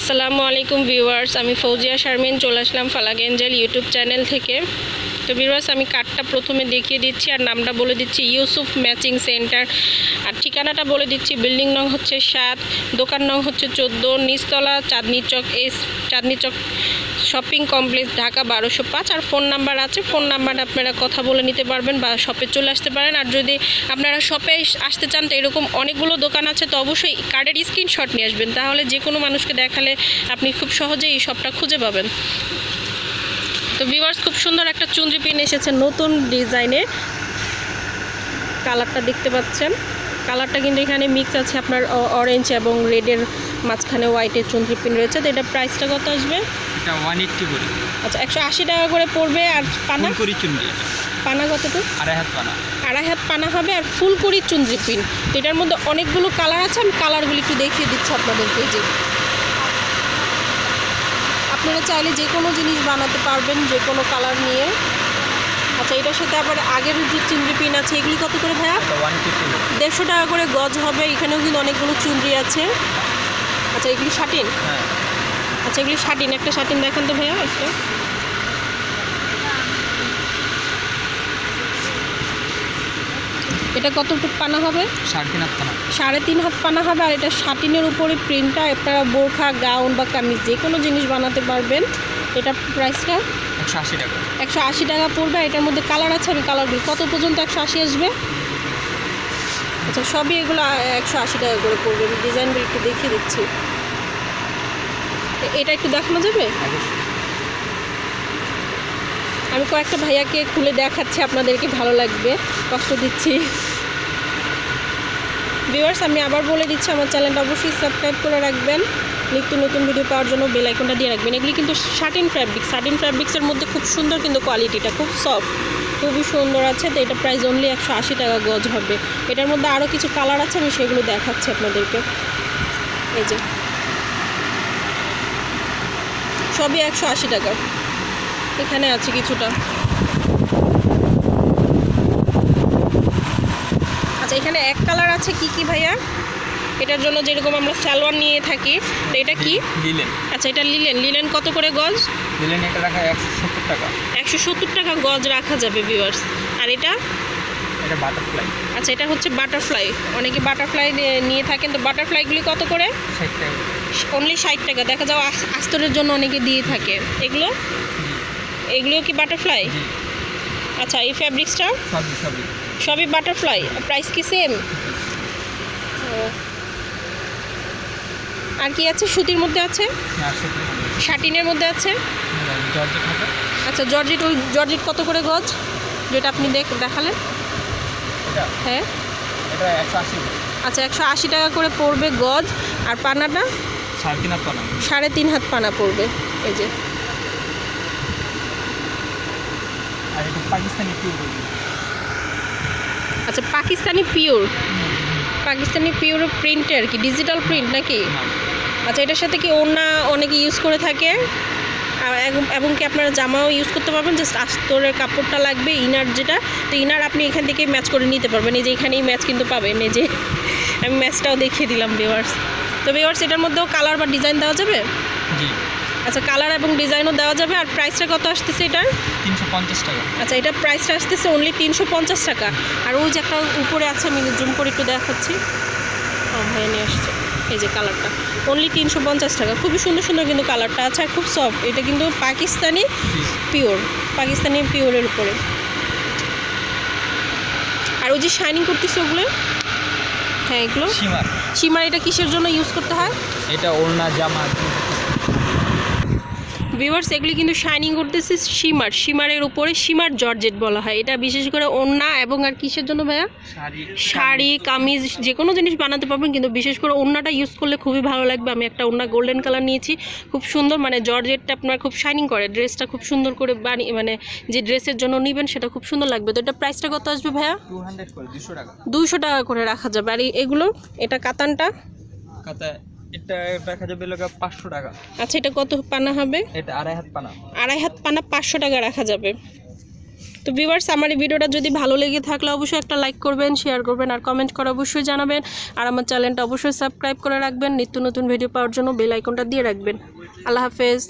আসসালামু আলাইকুম ভিউয়ার্স আমি ফৌজিয়া শারমিন চলে আসলাম ফালাগেঞ্জেল ইউটিউব চ্যানেল থেকে। তো ভিউয়ার্স, আমি কার্ডটা প্রথমে দেখিয়ে দিচ্ছি আর নামটা বলে দিচ্ছি ইউসুফ ম্যাচিং সেন্টার। আর ঠিকানাটা বলে দিচ্ছি, বিল্ডিং নং হচ্ছে সাত, দোকান নং হচ্ছে চোদ্দ, নিচতলা Chandni Chowk S, Chandni Chowk shopping complex Dhaka বারোশো পাঁচ। আর ফোন নাম্বার আছে, ফোন নাম্বার আপনারা কথা বলে নিতে পারবেন বা শপে চলে আসতে পারেন। আর যদি আপনারা শপে আসতে চান, তো এরকম অনেকগুলো দোকান আছে, তো অবশ্যই কার্ডের স্ক্রিনশট নিয়ে আসবেন। তাহলে যে কোনো মানুষকে দেখালে আপনি খুব সহজেই এই শপটা খুঁজে পাবেন। তো ভিউয়ার্স খুব সুন্দর একটা চুন্দ্রি পিন এসেছে নতুন ডিজাইনে কালারটা দেখতে পাচ্ছেন। কালারটা কিন্তু এখানে মিক্স আছে আপনার অরেঞ্জ এবং রেডের মাঝখানে হোয়াইটের চুন্দ্রি পিন রয়েছে। তো এটা প্রাইসটা কত আসবে? এটা ওয়ান এইট্টি করে। আচ্ছা একশো আশি টাকা করে পড়বে আর পানা? করি চুন্ডি পানা কতটুকু? আড়াই হাত পানা। আড়াই হাত পানা হবে আর ফুলকড়ি চুন্দ্রি পিন। তো এটার মধ্যে অনেকগুলো কালার আছে। আমি কালারগুলো একটু দেখিয়ে দিচ্ছি আপনাদেরকে যে। আপনারা চাইলে যে কোনো জিনিস বানাতে পারবেন যে কোনো কালার নিয়ে। আচ্ছা এটার সাথে আবার আগের যে চুনরি পিন আছে এগুলি কত করে ভাইয়া? দেড়শো টাকা করে গজ হবে এখানেও কিন্তু অনেকগুলো চুনরি আছে। আচ্ছা এগুলি শাটিন? হ্যাঁ। আচ্ছা এগুলি শাটিন একটা শাটিন দেখান তো ভাইয়া একটা। এটা কতটুকু পানা হবে? সাড়ে তিন হাত পানা। সাড়ে তিন হাত পানা হবে আর এটা শাটিনের উপরে প্রিন্টটা আপনারা বোরখা গাউন বা কামিজ যে কোনো জিনিস বানাতে পারবেন। এটা প্রাইসটা? একশো আশি টাকা। একশো আশি টাকা পড়বে এটার মধ্যে কালার আছে আমি কালারগুলো কত পর্যন্ত একশো আশি আসবে? আচ্ছা সবই এগুলো একশো আশি টাকা করে পড়বে। আমি ডিজাইনগুলো একটু দেখিয়ে দিচ্ছি। এটা একটু দেখানো যাবে? আমি কয়েকটা ভাইয়াকে খুলে দেখাচ্ছি, আপনাদেরকে ভালো লাগবে। কষ্ট দিচ্ছি। ভিউয়ার্স, আমি আবার বলে দিচ্ছি, আমার চ্যানেলটা অবশ্যই সাবস্ক্রাইব করে রাখবেন। নিত্য নতুন ভিডিও পাওয়ার জন্য বেল আইকনটা দিয়ে রাখবেন। এগুলি কিন্তু শার্টিন ফ্যাব্রিক। শার্টিন ফ্যাব্রিক্সের মধ্যে খুব সুন্দর কিন্তু কোয়ালিটিটা খুব সফট। খুবই সুন্দর আছে তো, এটা প্রাইস অনলি একশো আশি টাকা গজ হবে। এটার মধ্যে আরও কিছু কালার আছে, আমি সেগুলো দেখাচ্ছি আপনাদেরকে। এই যে। সবই একশো আশি টাকা। এখানে আছে কিছুটা। আচ্ছা এখানে এক কালার আছে কি কি ভাইয়া? এটার জন্য যেরকম আমরা সালোয়ার নিয়ে থাকি তো এটা কি? লিলেন। আচ্ছা এটা লিলেন। লিলেন কত করে গজ? দিলেন এটা রাখা একশো সত্তর টাকা। একশো সত্তর টাকা গজ রাখা যাবে ভিউয়ার্স আর এটা? এটা বাটারফ্লাই আচ্ছা এটা হচ্ছে বাটারফ্লাই অনেকে বাটারফ্লাই নিয়ে থাকেন তো বাটারফ্লাইগুলি কত করে? ষাট টাকা। অনলি ষাট টাকা। দেখা যাও আস- আস্তরের জন্য অনেকে দিয়ে থাকে। এগুলো? এগুলো কি বাটারফ্লাই আচ্ছা এই ফ্যাব্রিক্সটা সবই বাটারফ্লাই প্রাইস কি সেম আর কি আছে? সুতির মধ্যে আছে? হ্যাঁ শাটিনের মধ্যে আছে। আচ্ছা জর্জেট ওই জর্জেট কত করে গজ? যেটা আপনি দেখ দেখালেন। হ্যাঁ। আচ্ছা একশো আশি টাকা করে পড়বে গজ। আর পানাটা? সাড়ে তিন হাত পানা পড়বে। এই যে। আর এটা পাকিস্তানি পিউ আচ্ছা পাকিস্তানি পিওর পাকিস্তানি পিওর প্রিন্টে আর কি? ডিজিটাল প্রিন্ট নাকি? আচ্ছা এটার সাথে কি ওড়না অনেকে ইউজ করে থাকে? এবং- কি আপনারা জামাও ইউজ করতে পারবেন? জাস্ট আস্তরের কাপড়টা লাগবে ইনার যেটা। তো ইনার আপনি এখান থেকে ম্যাচ করে নিতে পারবেন। এই যে এখানেই ম্যাচ কিন্তু পাবেন। এই যে আমি ম্যাচটাও দেখিয়ে দিলাম ভিওয়ার্স তো বেওয়ার্স এটার মধ্যেও কালার বা ডিজাইন দেওয়া যাবে? জি। আচ্ছা কালার এবং ডিজাইনও দেওয়া যাবে আর প্রাইসটা কত আসতেছে এটার? তিনশো পঞ্চাশ টাকা। আচ্ছা এটা প্রাইসটা আসতেছে অনলি তিনশো পঞ্চাশ টাকা। আর ওই যে একটা উপরে আছে আমি জুম করে একটু দেখাচ্ছি। ভাই নিয়ে আসছে এই যে কালারটা অনলি তিনশো পঞ্চাশ টাকা। খুবই সুন্দর সুন্দর কিন্তু কালারটা আছে আর খুব সফট এটা কিন্তু পাকিস্তানি পিওর পাকিস্তানি পিওরের উপরে। আর ওই যে শাইনিং করতেছে ওগুলো? হ্যাঁ এগুলো? সীমার। সীমার এটা কিসের জন্য ইউজ করতে হয়? এটা ওড়না জামা। ভিউয়ার্স এগুলি কিন্তু শাইনিং করতেছে শিমার শিমারের উপরে শিমার জর্জেট বলা হয়। এটা বিশেষ করে ওড়না এবং আর কিসের জন্য ভাইয়া? শাড়ি শাড়ি কামিজ। যে কোনো জিনিস বানাতে পারবেন কিন্তু বিশেষ করে ওড়নাটা ইউজ করলে খুবই ভালো লাগবে। আমি একটা ওড়না গোল্ডেন কালার নিয়েছি খুব সুন্দর মানে জর্জেটটা আপনার খুব শাইনিং করে। ড্রেসটা খুব সুন্দর করে বানিয়ে মানে যে ড্রেসের জন্য নেবেন সেটা খুব সুন্দর লাগবে। তো এটা প্রাইসটা কত আসবে ভাইয়া? দুশো টাকা। করে রাখা যাবে। আর এগুলো এটা কাতানটা? কাতা এটা দেখা যাবে লোক পাঁচশো টাকা। আচ্ছা এটা কত পানা হবে? এটা আড়াই হাত পানা। আড়াই হাত পানা পাঁচশো টাকা রাখা যাবে। তো ভিউয়ার্স আমার এই ভিডিওটা যদি ভালো লেগে থাকলে অবশ্যই একটা লাইক করবেন শেয়ার করবেন আর কমেন্ট করে অবশ্যই জানাবেন। আর আমার চ্যানেলটা অবশ্যই সাবস্ক্রাইব করে রাখবেন। নিত্য নতুন ভিডিও পাওয়ার জন্য বেল আইকনটা দিয়ে রাখবেন। আল্লাহ হাফেজ।